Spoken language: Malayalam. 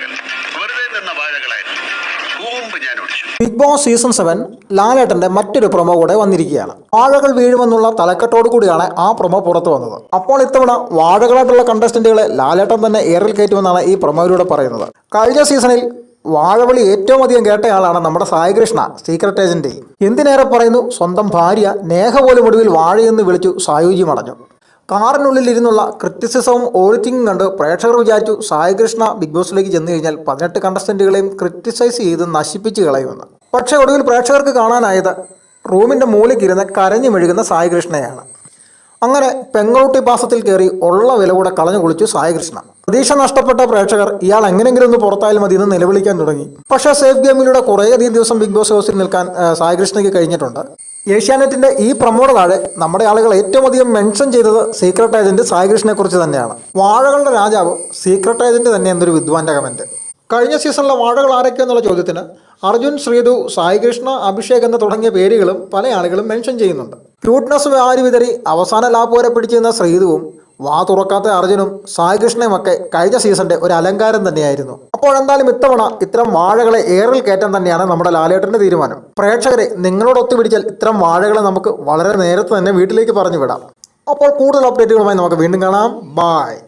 ഞാൻ ബിഗ് ബോസ് സീസൺ സെവൻ ലാലേട്ടന്റെ മറ്റൊരു പ്രൊമോ കൂടെ വന്നിരിക്കുകയാണ്. വാഴകൾ വീഴുമെന്നുള്ള തലക്കെട്ടോട് കൂടിയാണ് ആ പ്രൊമോ പുറത്തു വന്നത്. അപ്പോൾ ഇത്തവണ വാഴകളായിട്ടുള്ള കണ്ടസ്റ്റന്റുകളെ ലാലേട്ടൻ തന്നെ ഏറിൽ കയറ്റുമെന്നാണ് ഈ പ്രൊമോയിലൂടെ പറയുന്നത്. കഴിഞ്ഞ സീസണിൽ വാഴവിളി ഏറ്റവും അധികം കേട്ടയാളാണ് നമ്മുടെ സായികൃഷ്ണ സീക്രട്ട് ഏജന്റ് എന്തിനേറെ പറയുന്നു? സ്വന്തം ഭാര്യ നേഹ പോലും ഒടുവിൽ വാഴയെന്ന് വിളിച്ചു സായുജി മടഞ്ഞു. കാറിനുള്ളിൽ ഇരുന്നുള്ള ക്രിറ്റിസിസവും ഓഡിറ്റിംഗും കണ്ട് പ്രേക്ഷകർ വിചാരിച്ചു സായികൃഷ്ണ ബിഗ് ബോസിലേക്ക് ചെന്നു കഴിഞ്ഞാൽ പതിനെട്ട് കണ്ടസ്റ്റന്റുകളെയും ക്രിറ്റിസൈസ് ചെയ്ത് നശിപ്പിച്ച് കളയുമെന്ന്. പക്ഷേ ഒടുവിൽ പ്രേക്ഷകർക്ക് കാണാനായത് റൂമിന്റെ മൂലയ്ക്കിരുന്ന് കരഞ്ഞു മെഴുകുന്ന സായികൃഷ്ണയാണ് അങ്ങനെ പെങ്ങളൂട്ടി പാസത്തിൽ കയറി ഉള്ള വില കൂടെ കളഞ്ഞു കുളിച്ചു സായികൃഷ്ണ പ്രതീക്ഷ നഷ്ടപ്പെട്ട പ്രേക്ഷകർ ഇയാൾ എങ്ങനെങ്കിലും ഒന്ന് പുറത്തായാലും മതി എന്ന് നിലവിളിക്കാൻ തുടങ്ങി. പക്ഷേ സേഫ് ഗെയിമിലൂടെ കുറേയധികം ദിവസം ബിഗ് ബോസ് ഹൗസിൽ നിൽക്കാൻ സായികൃഷ്ണയ്ക്ക് കഴിഞ്ഞിട്ടുണ്ട്. ഏഷ്യാനെറ്റിന്റെ ഈ പ്രമോട് താഴെ നമ്മുടെ ആളുകൾ ഏറ്റവും അധികം മെൻഷൻ ചെയ്തത് സീക്രട്ട് ഏജന്റ് സായികൃഷ്ണനെ കുറിച്ച് തന്നെയാണ്. വാഴകളുടെ രാജാവ് സീക്രട്ട് ഏജന്റ് തന്നെ എന്നൊരു വിദ്വാന്റെ കമന്റ് കഴിഞ്ഞ സീസണിലെ വാഴകൾ ആരൊക്കെ എന്നുള്ള ചോദ്യത്തിന് അർജുൻ ശ്രീതു സായികൃഷ്ണ അഭിഷേക് എന്ന് തുടങ്ങിയ പേരുകളും പല ആളുകളും മെൻഷൻ ചെയ്യുന്നുണ്ട്. ക്യൂട്ട്നസ് വാരി വിതറി അവസാന ലാപ്പ് വരെ പിടിച്ചിരുന്ന ശ്രീതുവും വാ തുറക്കാത്ത അർജുനും സായികൃഷ്ണയും ഒക്കെ കഴിഞ്ഞ സീസണിന്റെ ഒരു അലങ്കാരം തന്നെയായിരുന്നു. അപ്പോഴെന്തായാലും ഇത്തവണ ഇത്തരം വാഴകളെ ഏറിൽ കയറ്റാൻ തന്നെയാണ് നമ്മുടെ ലാലേട്ടന്റെ തീരുമാനം. പ്രേക്ഷകരെ നിങ്ങളോട് ഒത്തുപിടിച്ചാൽ ഇത്തരം വാഴകളെ നമുക്ക് വളരെ നേരത്തെ തന്നെ വീട്ടിലേക്ക് പറഞ്ഞു വിടാം അപ്പോൾ കൂടുതൽ അപ്ഡേറ്റുകളുമായി നമുക്ക് വീണ്ടും കാണാം. ബായ്